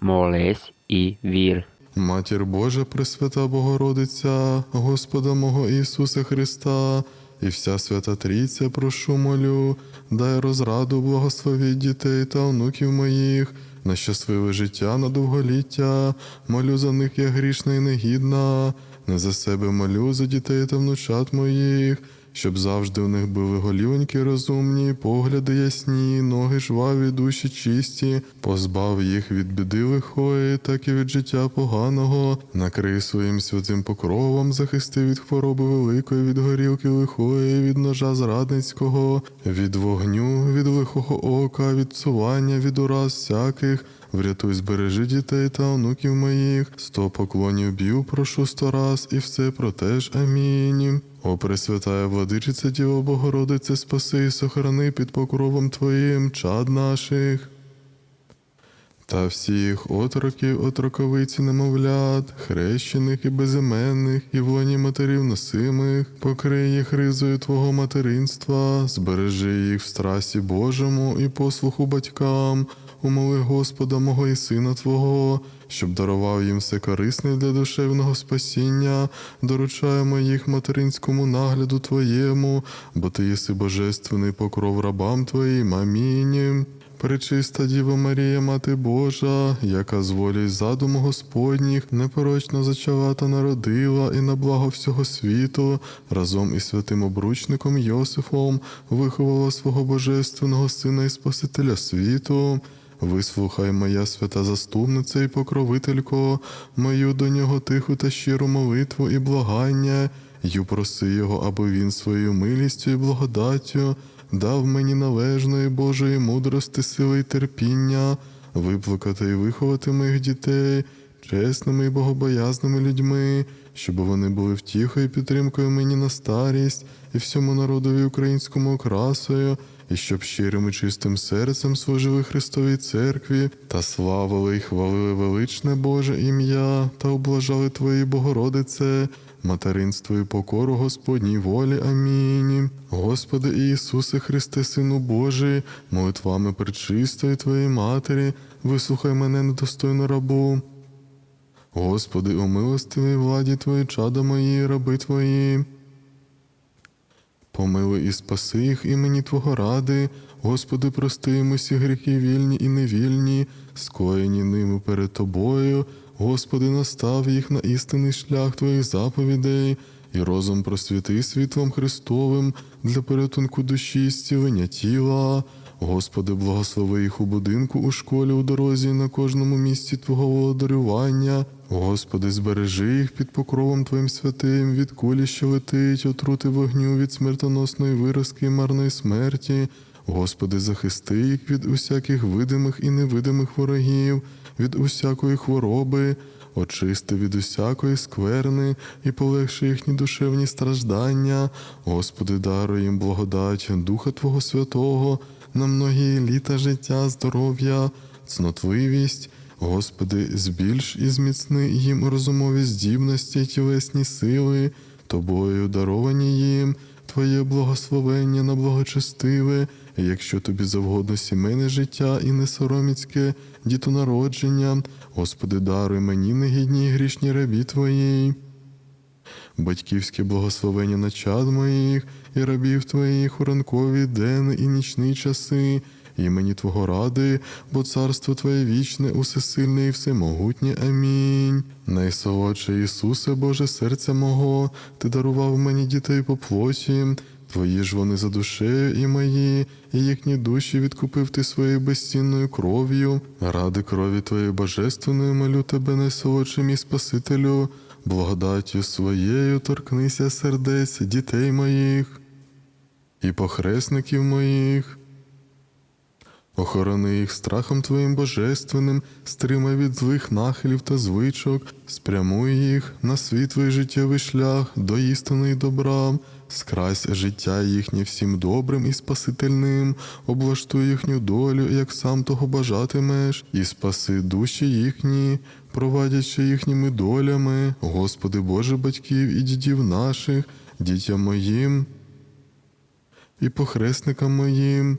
молись і вір. Матір Божа, Пресвята Богородиця, Господа мого Ісуса Христа, і вся свята Трійця, прошу молю, дай розраду, благословіть дітей та онуків моїх, на щасливе життя, на довголіття, молю за них я грішна і негідна, не за себе молю за дітей та внучат моїх, щоб завжди у них були голівоньки розумні, погляди ясні, ноги жваві, душі чисті, позбав їх від біди лихої, так і від життя поганого, накрий своїм святим покровом, захисти від хвороби великої, від горілки лихої, від ножа зрадницького, від вогню, від лихого ока, від цування, від ураз всяких. Врятуй, збережи дітей та онуків моїх, сто поклонів б'ю, прошу сто раз, і все протеж. Амінь. О, Пресвятая владичиця Діво Богородице, спаси і сохрани під покровом Твоїм чад наших. Та всіх отроків, отроковиці немовлят, хрещених і безіменних, і в лоні матерів носимих, покрий їх ризою Твого материнства, збережи їх в страсі Божому і послуху батькам, умоли Господа мого і Сина Твого, щоб дарував їм все корисне для душевного спасіння, доручаємо їх материнському нагляду Твоєму, бо Ти єси божественний покров рабам Твоїм. Амінь. Пречиста Діва Марія, Мати Божа, яка з волі й задуму Господніх непорочно зачала та народила і на благо всього світу, разом із святим обручником Йосифом виховала свого божественного Сина і Спасителя світу. Вислухай, моя свята заступниця і покровителько, мою до нього тиху та щиру молитву і благання, й проси його, аби він своєю милістю і благодаттю дав мені належної Божої мудрости, сили й терпіння, виплакати і виховати моїх дітей чесними і богобоязними людьми, щоб вони були втіхою і підтримкою мені на старість і всьому народові українському окрасою, і щоб щирим і чистим серцем служили Христовій церкві та славили і хвалили величне Боже ім'я та облажали Твої Богородице, материнство і покору Господній волі. Амінь. Господи Ісусе Христе, Сину Божий, молитвами пречистої Твоєї Матері, вислухай мене недостойну рабу. Господи, у милостивій владі Твої чада мої, раби Твої. Помилуй і спаси їх імені Твого ради, Господи, прости їм усі гріхи вільні і невільні, скоєні ними перед Тобою, Господи, настав їх на істинний шлях Твоїх заповідей, і розум просвіти світлом Христовим для порятунку душі і зцілення тіла. Господи, благослови їх у будинку, у школі, у дорозі, на кожному місці Твого володарювання. Господи, збережи їх під покровом Твоїм святим, від кулі, що летить, отрути вогню, від смертоносної виразки і марної смерті. Господи, захисти їх від усяких видимих і невидимих ворогів, від усякої хвороби, очисти від усякої скверни і полегши їхні душевні страждання. Господи, даруй їм благодать Духа Твого Святого на многі літа життя, здоров'я, цнотливість. Господи, збільш і зміцни їм розумові здібності, тілесні сили, тобою даровані Твоє благословення на благочестиве, якщо тобі завгодно сімейне життя і несороміцьке дітонародження, Господи, даруй мені негідні і грішні рабі Твої батьківське благословення на чад моїх і рабів твоїх у ранкові, ден і нічні часи, імені Твого ради, бо царство Твоє вічне, усесильне і всемогутнє. Амінь. Найсолодше Ісусе, Боже серця мого, Ти дарував мені дітей по плоті. Твої ж вони за душею і мої, і їхні душі відкупив ти своєю безцінною кров'ю. Ради крові Твоєї божественної молю тебе, найсолодший мій Спасителю, благодаттю своєю торкнися сердець дітей моїх і похресників моїх. Охорони їх страхом Твоїм божественним, стримай від злих нахилів та звичок, спрямуй їх на свій твій життєвий шлях до істини й добра, скрась життя їхнє всім добрим і спасительним, облаштуй їхню долю, як сам того бажатимеш, і спаси душі їхні, провадячи їхніми долями, Господи Боже батьків і дідів наших, дітям моїм і похресникам моїм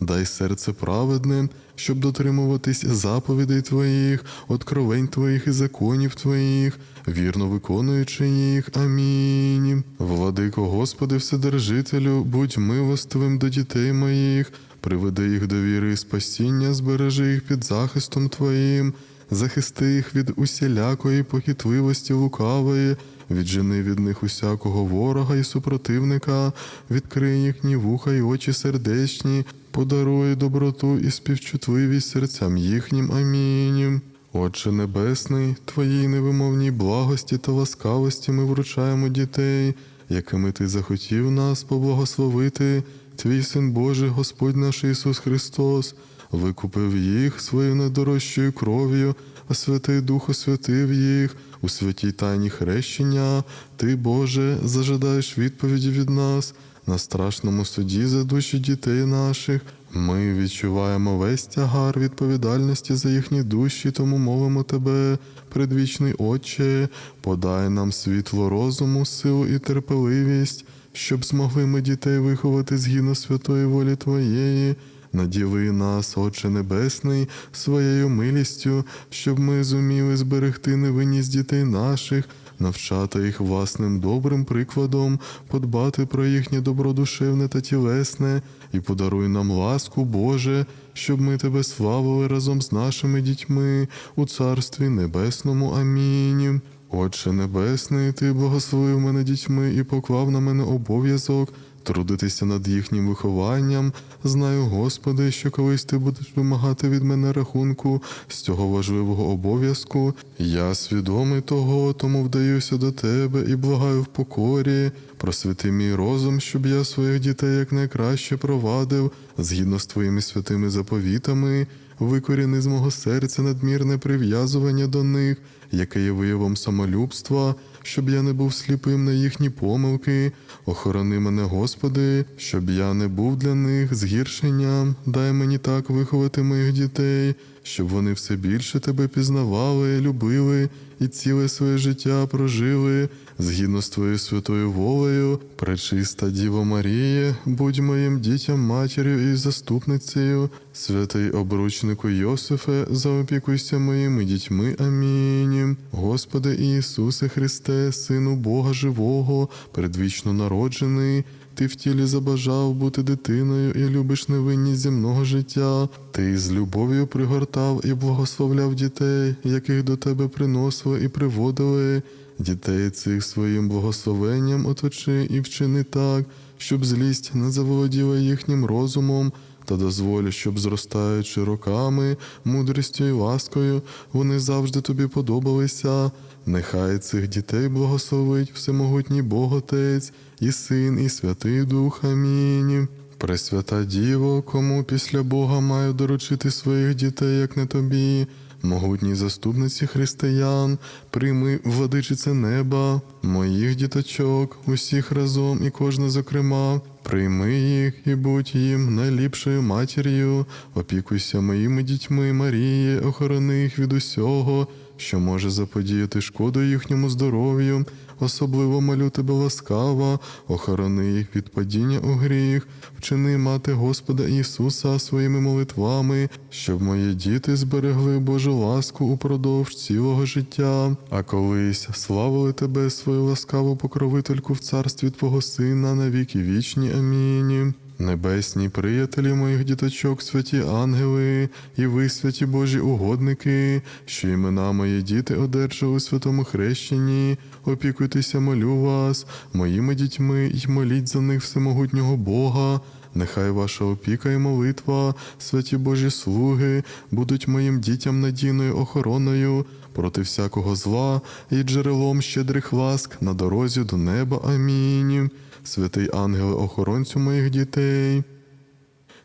дай серце праведне, щоб дотримуватись заповідей Твоїх, откровень Твоїх і законів Твоїх, вірно виконуючи їх. Амінь. Владико Господи, Вседержителю, будь милостивим до дітей моїх, приведи їх до віри і спасіння, збережи їх під захистом Твоїм, захисти їх від усілякої похитливості лукавої, віджени від них усякого ворога і супротивника, відкрий їхні вуха й очі сердечні, подаруй доброту і співчутливість серцям їхнім. Амінь. Отче Небесний, Твоїй невимовній благості та ласкавості ми вручаємо дітей, якими Ти захотів нас поблагословити, Твій Син Божий, Господь наш Ісус Христос, викупив їх своєю недорожчою кров'ю, а Святий Дух освятив їх у святій тайні хрещення. Ти, Боже, зажадаєш відповіді від нас на страшному суді за душі дітей наших. Ми відчуваємо весь тягар відповідальності за їхні душі, тому молимо тебе, предвічний Отче, подай нам світло розуму, силу і терпеливість, щоб змогли ми дітей виховати згідно святої волі Твоєї. Наділи нас, Отче Небесний, своєю милістю, щоб ми зуміли зберегти невинність дітей наших, навчати їх власним добрим прикладом, подбати про їхнє добродушевне та тілесне, і подаруй нам ласку, Боже, щоб ми тебе славили разом з нашими дітьми у Царстві Небесному. Амінь. Отче Небесний, Ти благословив мене дітьми і поклав на мене обов'язок трудитися над їхнім вихованням. Знаю, Господи, що колись ти будеш вимагати від мене рахунку з цього важливого обов'язку. Я свідомий того, тому вдаюся до тебе і благаю в покорі. Просвіти мій розум, щоб я своїх дітей якнайкраще провадив згідно з твоїми святими заповітами, викоріни з мого серця надмірне прив'язування до них, яке є виявом самолюбства, щоб я не був сліпим на їхні помилки. Охорони мене, Господи, щоб я не був для них згіршенням. Дай мені так виховати моїх дітей, щоб вони все більше тебе пізнавали, любили і ціле своє життя прожили згідно з твоєю святою волею. Пречиста Діво Марія, будь моїм дітям матір'ю і заступницею, святий обручнику Йосифе, заопікуйся моїми дітьми. Амінь. Господи Ісусе Христе, Сину Бога Живого, предвічно народжений. Ти в тілі забажав бути дитиною і любиш невинність земного життя. Ти з любов'ю пригортав і благословляв дітей, яких до тебе приносили і приводили. Дітей цих своїм благословенням оточи і вчини так, щоб злість не заволоділа їхнім розумом, та дозволь, щоб зростаючи роками, мудрістю і ласкою, вони завжди тобі подобалися. Нехай цих дітей благословить всемогутній Бог Отець, і Син, і Святий Дух. Амінь. Пресвята Діво, кому після Бога маю доручити своїх дітей, як не тобі, могутній заступниці християн, прийми, владичице неба, моїх діточок, усіх разом і кожна зокрема, прийми їх і будь їм найліпшою матір'ю, опікуйся моїми дітьми, Марії, охорони їх від усього, що може заподіяти шкоду їхньому здоров'ю. Особливо молю тебе ласкава, охорони їх від падіння у гріх, вчини мати Господа Ісуса своїми молитвами, щоб мої діти зберегли Божу ласку упродовж цілого життя, а колись славили тебе, свою ласкаву покровительку в царстві Твого Сина на віки вічні. Амінь. Небесні приятелі моїх діточок, святі ангели, і ви, святі Божі угодники, що імена мої діти одержали у святому хрещенні, опікуйтеся, молю вас, моїми дітьми, й моліть за них всемогутнього Бога. Нехай ваша опіка і молитва, святі Божі слуги, будуть моїм дітям надійною охороною проти всякого зла і джерелом щедрих ласк на дорозі до неба. Амінь. Святий ангеле охоронцю моїх дітей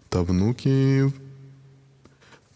та внуків.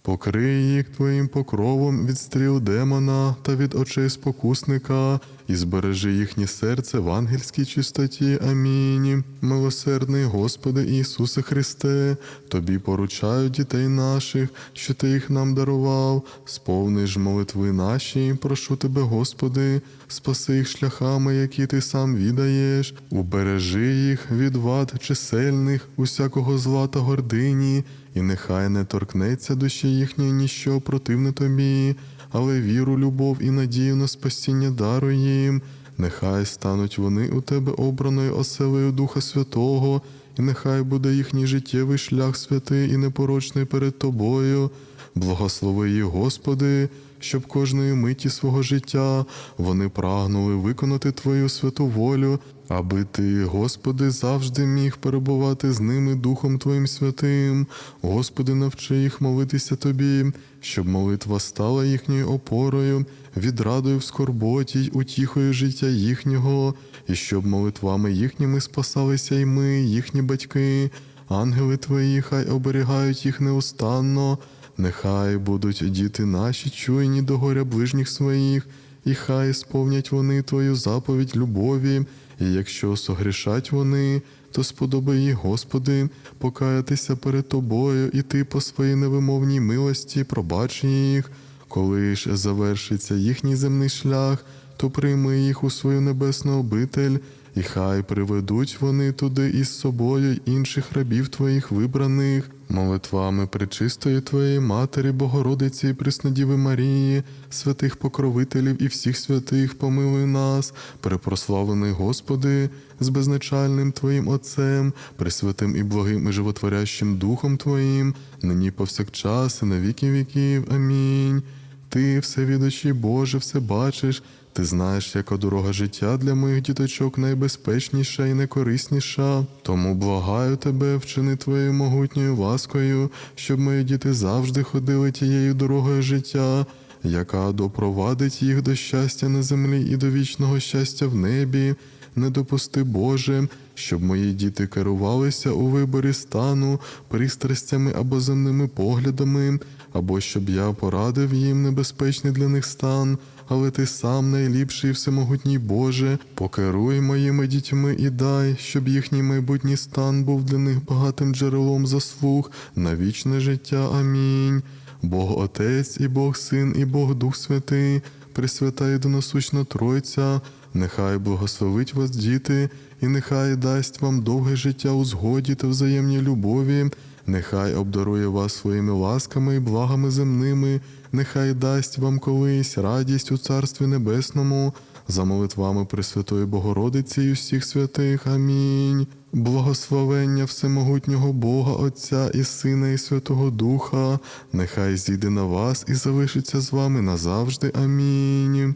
Покрий їх твоїм покровом від стріл демона та від очей спокусника, і збережи їхнє серце в ангельській чистоті. Амінь. Милосердний Господи Ісусе Христе, Тобі поручаю дітей наших, що Ти їх нам дарував, сповни ж молитви наші, прошу Тебе, Господи, спаси їх шляхами, які Ти сам відаєш, убережи їх від вад чисельних, усякого зла та гордині, і нехай не торкнеться душі їхньої ніщо противне тобі, але віру, любов і надію на спасіння даруй їм. Нехай стануть вони у тебе обраною оселею Духа Святого, і нехай буде їхній життєвий шлях святий і непорочний перед тобою. Благослови їх, Господи, щоб кожної миті свого життя вони прагнули виконати Твою святу волю, аби Ти, Господи, завжди міг перебувати з ними Духом Твоїм святим. Господи, навчи їх молитися Тобі, щоб молитва стала їхньою опорою, відрадою в скорботі й утіхою життя їхнього, і щоб молитвами їхніми спасалися й ми, їхні батьки. Ангели Твої, хай оберігають їх неустанно. Нехай будуть діти наші чуйні до горя ближніх своїх, і хай сповнять вони Твою заповідь любові, і якщо согрішать вони, то сподобай їх, Господи, покаятися перед Тобою, і Ти по своїй невимовній милості пробач їх. Коли ж завершиться їхній земний шлях, то прийми їх у свою небесну обитель, і хай приведуть вони туди із собою інших рабів Твоїх вибраних, молитвами пречистої Твоєї Матері, Богородиці і Преснодіви Марії, святих покровителів і всіх святих, помилуй нас, перепрославлений Господи, з безначальним Твоїм Отцем, пресвятим і благим і животворящим Духом Твоїм, нині повсякчас і на віки віків. Амінь. Ти, всевідучий Боже, все бачиш, ти знаєш, яка дорога життя для моїх діточок найбезпечніша і найкорисніша. Тому благаю тебе, вчини твоєю могутньою ласкою, щоб мої діти завжди ходили тією дорогою життя, яка допровадить їх до щастя на землі і до вічного щастя в небі. Не допусти, Боже, щоб мої діти керувалися у виборі стану, пристрастями або земними поглядами, або щоб я порадив їм небезпечний для них стан, але ти сам найліпший і всемогутній Боже, покеруй моїми дітьми і дай, щоб їхній майбутній стан був для них багатим джерелом заслуг на вічне життя. Амінь. Бог Отець і Бог Син, і Бог Дух Святий, Пресвята єдиносущна Тройця, нехай благословить вас, діти, і нехай дасть вам довге життя у згоді та взаємній любові, нехай обдарує вас своїми ласками і благами земними, нехай дасть вам колись радість у Царстві Небесному, за молитвами Пресвятої Богородиці і всіх святих. Амінь. Благословення Всемогутнього Бога Отця і Сина, і Святого Духа, нехай зійде на вас і залишиться з вами назавжди. Амінь.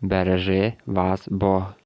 Бережи вас Бог.